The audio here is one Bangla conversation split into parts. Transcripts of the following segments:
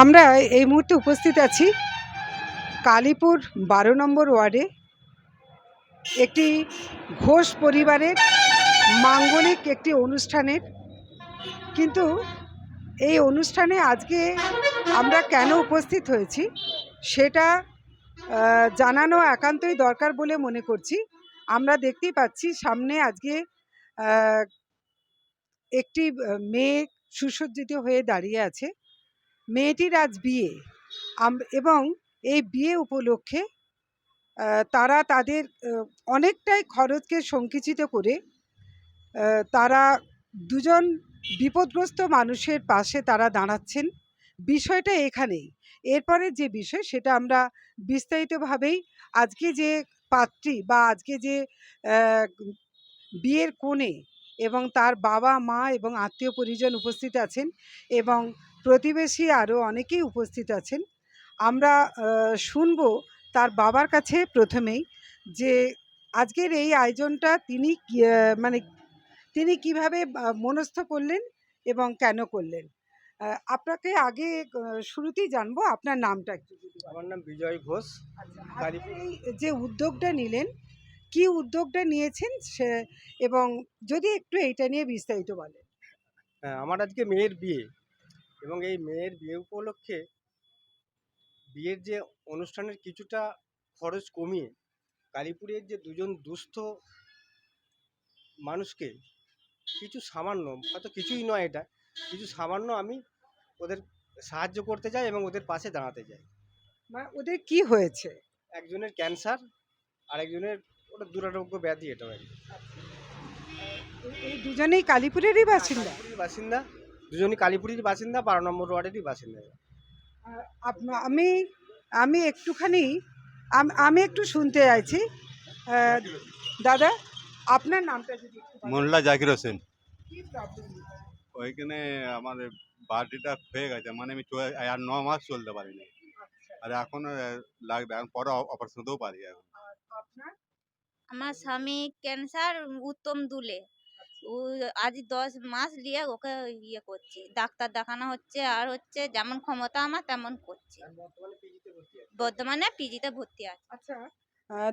আমরা এই মুহূর্তে উপস্থিত আছি কালীপুর বারো নম্বর ওয়ার্ডে। একটি ঘোষ পরিবারের মাঙ্গলিক একটি অনুষ্ঠানের। কিন্তু এই অনুষ্ঠানে আজকে আমরা কেন উপস্থিত হয়েছি সেটা জানানো একান্তই দরকার বলে মনে করছি। আমরা দেখতেই পাচ্ছি সামনে আজকে একটি মেয়ে সুসজ্জিত হয়ে দাঁড়িয়ে আছে। মেয়েটির আজ বিয়ে। এবং এই বিয়ে উপলক্ষে তারা তাদের অনেকটাই খরচকে সংকুচিত করে তারা দুজন বিপদগ্রস্ত মানুষের পাশে তারা দাঁড়াচ্ছেন। বিষয়টা এখানেই। এরপরে যে বিষয়, সেটা আমরা বিস্তারিতভাবেই আজকে যে পাত্রী বা আজকে যে বিয়ের কোণে এবং তার বাবা, মা এবং আত্মীয় পরিজন উপস্থিত আছেন এবং প্রতিবেশী আরও অনেকেই উপস্থিত আছেন। আমরা শুনব তার বাবার কাছে প্রথমেই যে আজকের এই আয়োজনটা তিনি মানে তিনি কীভাবে মনস্থ করলেন এবং কেন করলেন? আপনাকে আগে শুরুতেই জানব আপনার নামটা একটু। আমার নাম বিজয় ঘোষ। আচ্ছা, যে উদ্যোগটা নিলেন কি উদ্যোগটা নিয়েছেন সে এবং যদি একটু এইটা নিয়ে বিস্তারিত বলেন। হ্যাঁ আমার আজকে মেয়ের বিয়ে। এবং এই মেয়ের বিয়ে উপলক্ষে বিয়ের যে অনুষ্ঠানের কিছুটা খরচ কমিয়ে কালীপুরের যে দুজন দুস্থ মানুষকে কিছু সামান্য হয়তো কিছুই নয় এটা কিছু সামান্য আমি ওদের সাহায্য করতে চাই এবং ওদের পাশে দাঁড়াতে চাই। মানে ওদের কি হয়েছে? একজনের ক্যান্সার আর একজনের ওটা দুরারোগ্য ব্যাধি এটা আর কি। এই- এই দুজনেই কালীপুরেরই বাসিন্দা? বাসিন্দা। দুজনই কালীপুরের বাসিন্দা বারো নম্বর ওয়ার্ডেরই বাসিন্দা আমি আমি একটুখানি আমি একটু শুনতে চাইছি। দাদা আপনার নামটা যদি মোল্লা জাকির হোসেন। ওইখানে আমাদের বাড়িটা হয়ে গেছে মানে আমি চলে- আর ন মাস চলতে পারিনি। আচ্ছা, আর এখন লাগবে এখন পরে অপারেশন হতেও পারি এখন। আপনার? আমার স্বামী ক্যান্সার উত্তম দুলে। ও আজ দশ মাস নিয়ে ওকে ইয়ে করছি। ডাক্তার দেখানো হচ্ছে আর হচ্ছে যেমন ক্ষমতা আমার তেমন করছি। বর্তমানে পিজিতে ভর্তি আছে? ভর্তি আছে। আচ্ছা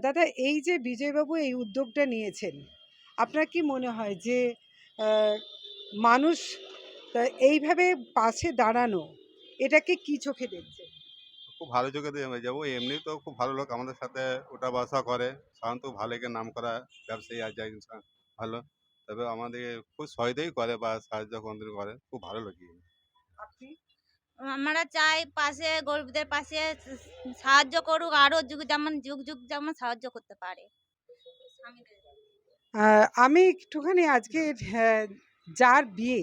দাদা এই যে বিজয়বাবু এই উদ্যোগটা নিয়েছেন আপনার কি মনে হয় যে মানুষ এইভাবে পাশে দাঁড়ানো এটাকে কি চোখে দেখছে? খুব ভালো চোখে দিয়ে যাব। এমনি তো খুব ভালো লোক আমাদের সাথে ওঠা বসা করে। সাধারণত ভালো একে নাম করা ব্যবসায়ী আছে একজন ভালো। তবে আমাদের খুব সহায়তাই করে বা সাহায্য কোনদিন করে খুব ভালো আপনি? আমরা চাই পাশে গরিবদের পাশে সাহায্য করুক আরও যুগ যেমন যুগ যুগ যেমন সাহায্য করতে পারে। আমি একটুখানি আজকে যার বিয়ে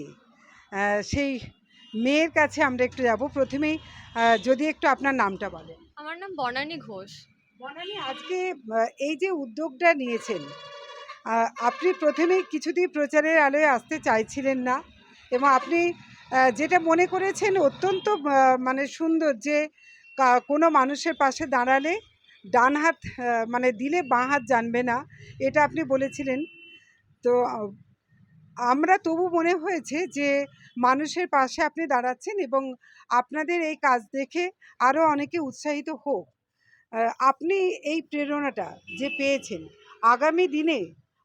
সেই মেয়ের কাছে আমরা একটু যাব। প্রথমেই যদি একটু আপনার নামটা বলেন। আমার নাম বনানী ঘোষ। বনানী আজকে এই যে উদ্যোগটা নিয়েছেন আপনি প্রথমেই কিছুদিন প্রচারের আলোয় আসতে চাইছিলেন না এবং আপনি যেটা মনে করেছেন অত্যন্ত মানে সুন্দর যে কোনো মানুষের পাশে দাঁড়ালে ডান হাত মানে দিলে বাঁ হাত জানবে না, এটা আপনি বলেছিলেন। তো, আমরা তবু মনে হয়েছে যে, মানুষের পাশে আপনি দাঁড়াচ্ছেন এবং আপনাদের এই কাজ দেখে আরও অনেকে উৎসাহিত হোক। আপনি এই প্রেরণাটা যে পেয়েছেন, আগামী দিনে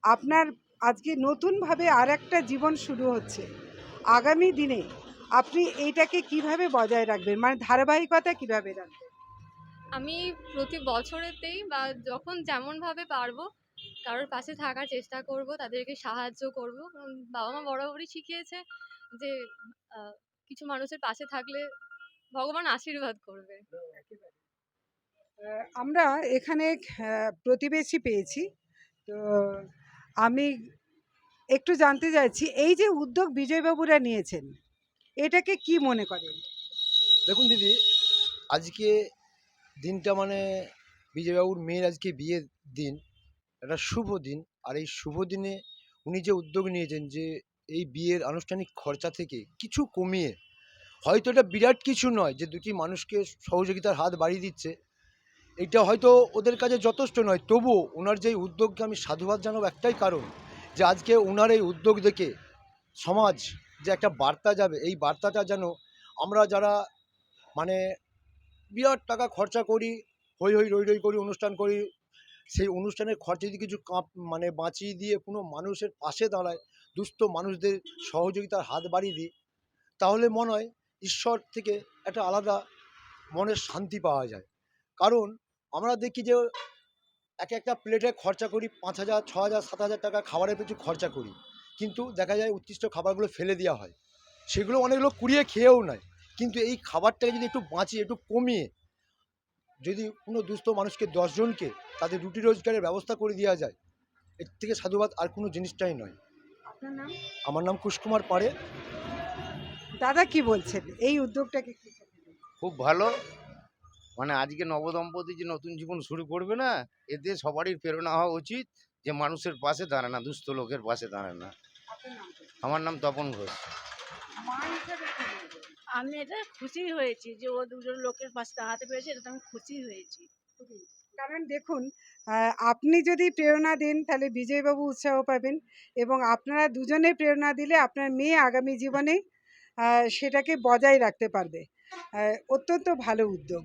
আপনার আজকে নতুনভাবে আর একটা জীবন শুরু হচ্ছে। আগামী দিনে আপনি এইটাকে কীভাবে বজায় রাখবেন? মানে ধারাবাহিকতা কীভাবে রাখবেন? আমি প্রতি বছরেতেই বা যখন যেমনভাবে পারব কারোর পাশে থাকার চেষ্টা করব তাদেরকে সাহায্য করব। বাবা মা বরাবরই শিখিয়েছে যে কিছু মানুষের পাশে থাকলে ভগবান আশীর্বাদ করবে। আমরা এখানে প্রতিবেশী পেয়েছি। তো আমি একটু জানতে চাইছি, এই যে উদ্যোগ বিজয়বাবুরা নিয়েছেন, এটাকে কি মনে করেন? দেখুন দিদি, আজকে দিনটা মানে বিজয়বাবুর মেয়ের আজকে বিয়ের দিন, একটা শুভ দিন। আর এই শুভ দিনে উনি যে উদ্যোগ নিয়েছেন যে এই বিয়ের আনুষ্ঠানিক খরচা থেকে কিছু কমিয়ে, হয়তো এটা বিরাট কিছু নয় যে দুটি মানুষকে সহযোগিতার হাত বাড়িয়ে দিচ্ছে এটা হয়তো ওদের কাছে যথেষ্ট নয়, তবুও ওনার যে উদ্যোগকে আমি সাধুবাদ জানাব একটাই কারণ যে আজকে ওনার এই উদ্যোগ দেখে সমাজ যে একটা বার্তা যাবে, এই বার্তাটা যেন আমরা যারা মানে বিরাট টাকা খরচা করি হই হই রই রই করি অনুষ্ঠান করি, সেই অনুষ্ঠানের খরচা যদি কিছু কাঁপ মানে বাঁচিয়ে দিয়ে কোনো মানুষের পাশে দাঁড়ায়, দুস্থ মানুষদের সহযোগিতার হাত বাড়িয়ে দিই, তাহলে মনে হয় ঈশ্বর থেকে একটা আলাদা মনের শান্তি পাওয়া যায়। কারণ আমরা দেখি যে এক একটা প্লেটে খরচা করি পাঁচ হাজার ছ হাজার সাত হাজার টাকা খাবারের পিছু খরচা করি। কিন্তু দেখা যায় উৎকৃষ্ট খাবারগুলো ফেলে দেওয়া হয়। সেগুলো অনেক লোক কুড়িয়ে খেয়েও নেয়। কিন্তু এই খাবারটাকে যদি একটু বাঁচিয়ে একটু কমিয়ে যদি কোনো দুস্থ মানুষকে দশজনকে তাদের রুটি রোজগারের ব্যবস্থা করে দেওয়া যায় এর থেকে সাধুবাদ আর কোনো জিনিসটাই নয়। আমার নাম কুশকুমার পাড়ে। দাদা কি বলছেন? এই উদ্যোগটাকে খুব ভালো। মানে আজকে নবদম্পতি যে নতুন জীবন শুরু করবে না এতে সবারই প্রেরণা হওয়া উচিত যে মানুষের পাশে দাঁড়ানো দুস্থ লোকের পাশে দাঁড়ানো। আমার নাম তপন ঘোষ? আমি এটা খুশি হয়েছি যে ও দুজন লোকের পাশে দাঁড়াতে পেরেছে এটা আমি খুশি হয়েছি। কারণ দেখুন আপনি যদি প্রেরণা দেন তাহলে বিজয়বাবু উৎসাহ পাবেন এবং আপনারা দুজনে প্রেরণা দিলে আপনার মেয়ে আগামী জীবনে সেটাকে বজায় রাখতে পারবে। অত্যন্ত ভালো উদ্যোগ।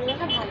你们看他